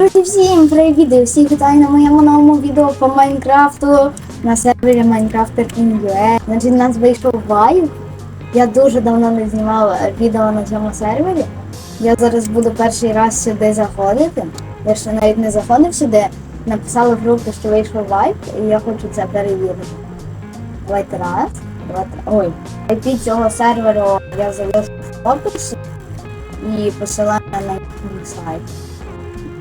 Друзі, всім привіт! Всіх вітаю на моєму новому відео по Майнкрафту на сервері Minecrafter.in.ua. Значить, у нас вийшов вайп. Я дуже давно не знімав е, відео на цьому сервері. Я зараз буду перший раз сюди заходити. Я ще навіть не заходив сюди. Написали в групу, що вийшов вайп, і я хочу це перевірити. Давайте раз. Давайте. Ой. IP цього серверу я залишу в описі і посилання на їхній сайт.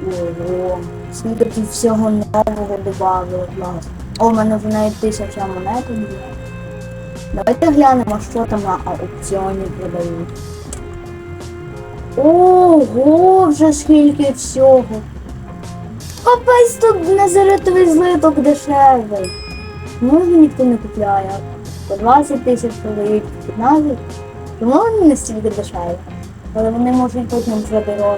Ого, скільки всього нового додали, клас. О, у мене вже навіть тисяча монет є. Давайте глянемо, що там на аукціоні продають. Ого, вже скільки всього. Капець тут незаритовий злиток дешевий. Може ніхто не купляє. По 20 тисяч продають, по 15. Чому вони не стільки дешеві? Але вони можуть потім. О,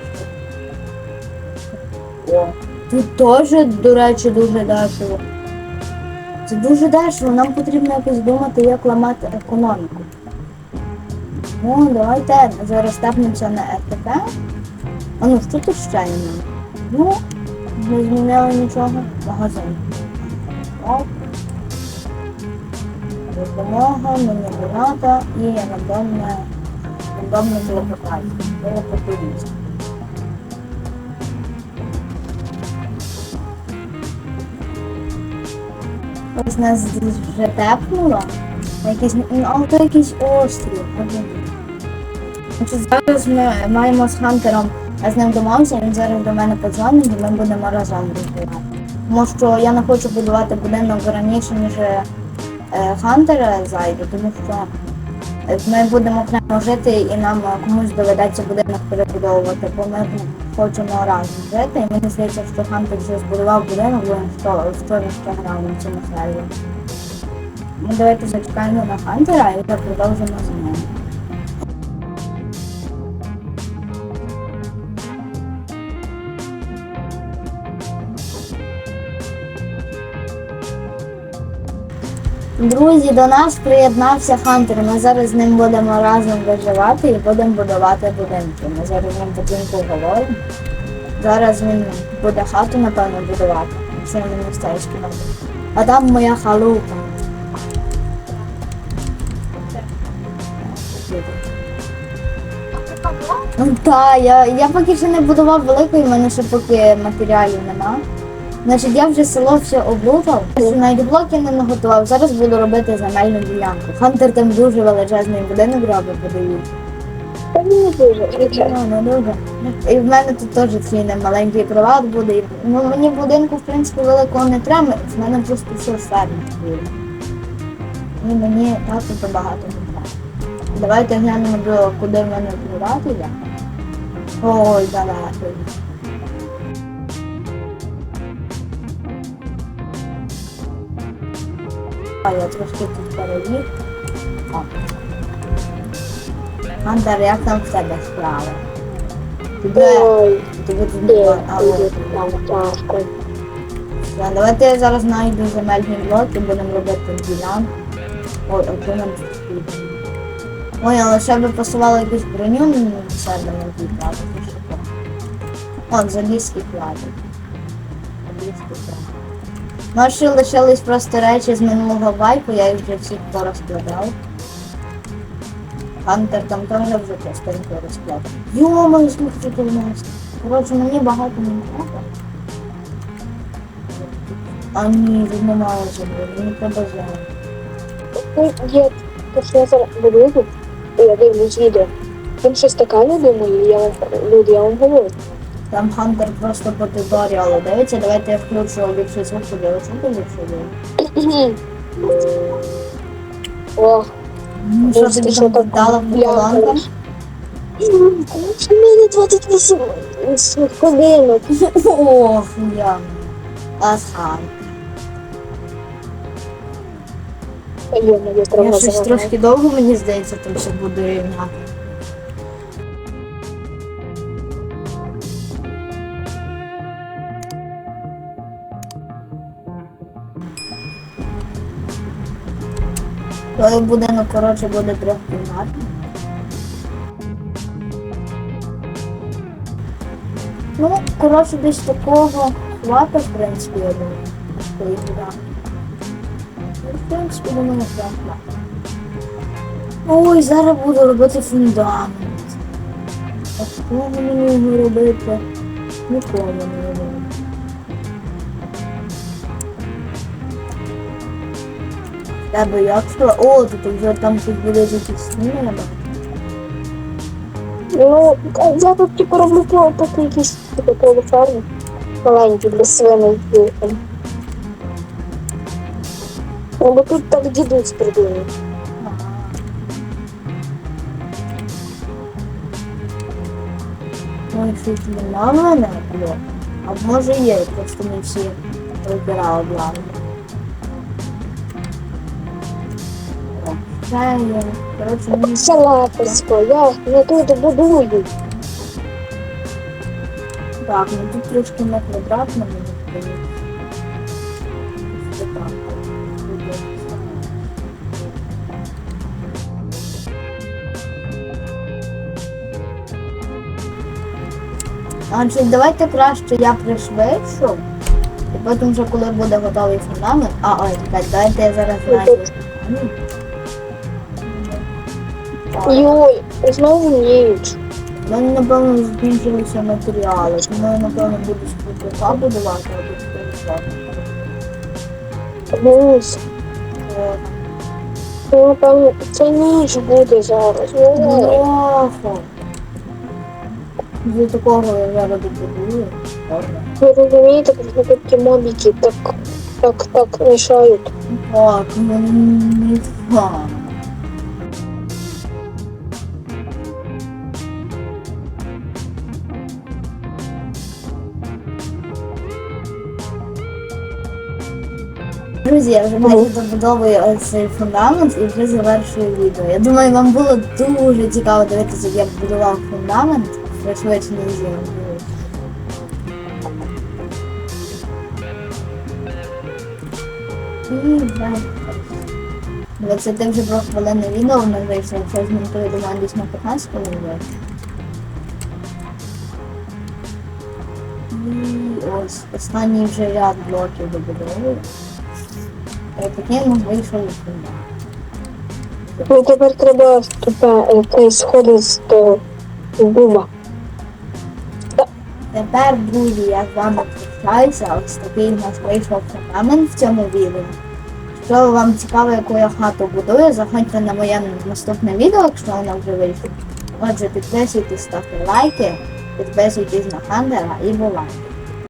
тут теж, до речі, дуже дешево. Це дуже дешево, нам потрібно якось думати, як ламати економіку. Ну, давайте зараз тепнемося на РТП. А ну, що тут ще немає? Ну, не змінили нічого. Магазин. Оп. Допомога, мені граната і рандомне, рандомне телепортація. Телепортується. Ось нас вже тепнуло. Якийсь, ну, то якийсь острів. Зараз ми маємо з Хантером, я з ним домовився, він зараз до мене подзвонить і ми будемо разом розбирати. Тому що я не хочу будувати будинок раніше, ніж е, Хантер зайде, тому що ми будемо окремо жити і нам е, комусь доведеться будинок перебудовувати, бо ми хочемо разом жити. І мені здається, що Хантер вже збудував будинок, бо він він ще грав на цьому сервері. Ми давайте зачекаємо на Хантера і продовжимо з ним. Друзі, до нас приєднався Хантер. Ми зараз з ним будемо разом виживати і будемо будувати будинки. Ми зараз з ним будинку говоримо. Зараз він буде хату, напевно, будувати. Це не містечко робить. А там моя халупа. Ну так, я, я поки ще не будував великої, в мене ще поки матеріалів нема. Значить, я вже село все облутав, ще навіть блоки не наготував. Зараз буду робити земельну ділянку. Хантер там дуже величезний будинок робить, подають. Та мені дуже, звичайно. Ну, не дуже. І в мене тут теж свій маленький приват буде. Ну, мені будинку, в принципі, великого не треба, в мене просто все сервіс. І мені тато то багато не треба. Давайте глянемо, куди в мене приват іде. Ой, далеко. А я трошки тут переїв. О. Антар, як там в тебе справи? Тебе, Ой, тебе тут немає. Да, Давайте я зараз знайду земельний блок і будемо робити ділянку. Ой, а то нам тут. Ой, але ще би посували якусь броню на себе на тій плати. От, залізки платить. Залізки платить. Ще лишились просто речі з минулого вайпу, я їх вже всіх порозкладав. Хантер там теж вже частенько розкладав. Йо-моє, скільки тут у нас. Коротше, мені багато не треба. А ні, тут немає землі, мені треба землю. Ну, я, то, що я зараз буду, я дивлюсь відео. Там щось не думаю, я люди, я вам говорю. Там Хантер просто по туторіалу дивиться, давайте я включу ліпший звук, щоб я чути ліпший. О, Ну, Що тобі там дала по колонкам? У мене 28 годинок. Ох, я. Асхан. Я щось трошки довго, мені здається, там ще буду рівняти. Той будинок, коротше, буде трьохкімнатний. Ну, коротше, десь такого хвата, в принципі, я думаю. Ну, В принципі, думаю, так. Ой, зараз буду робити фундамент. А кого мені його робити? Ніколи не робити. Тебе як що? О, тут вже там тут буде якісь небо. Ну, я тут типу роблю поки якісь типу полуферми. Маленькі для свиней. Ну, бо тут так дідусь придумав. Ну, якщо їх нема в мене, було. А може є, просто ми всі вибирали главне. Це. Коротше, мені Салатисько, я тут будую. так, ну тут трошки не квадратно, мені здається. Ось Отже, давайте краще я пришвидшу. І потім вже коли буде готовий фундамент. А, ой, давайте я зараз знайду. Йой, знову ніч. У мене, напевно, закінчилися матеріали, тому я, напевно, буду спочатку будувати, а тут перестати. Гусь. Ну, напевно, це ніч буде зараз. Ну, Бляха. З такого я зараз добудую. Ладно. Ви розумієте, просто такі мобіки так, так, так мішають. Так, ну не фан. Друзі, я вже майже добудовую ось цей фундамент і вже завершую відео. Я думаю, вам було дуже цікаво дивитися, як я будував фундамент пришвидшеній зйомці. І далі. 20 вже про хвилини відео в мене вийшло, якщо змонтую, думаю, десь на 15 хвилин. І ось останній вже ряд блоків добудовую. Таким вийшов фундамент. Ну, тепер треба тепер цей сходи з того дуба. Тепер, друзі, я з вами прощаюся. Ось такий у нас вийшов фундамент в цьому відео. Якщо вам цікаво, яку я хату будую, заходьте на моє наступне відео, якщо воно вже вийшло. Отже, підписуйтесь, ставте лайки, підписуйтесь на Хандера і бувайте.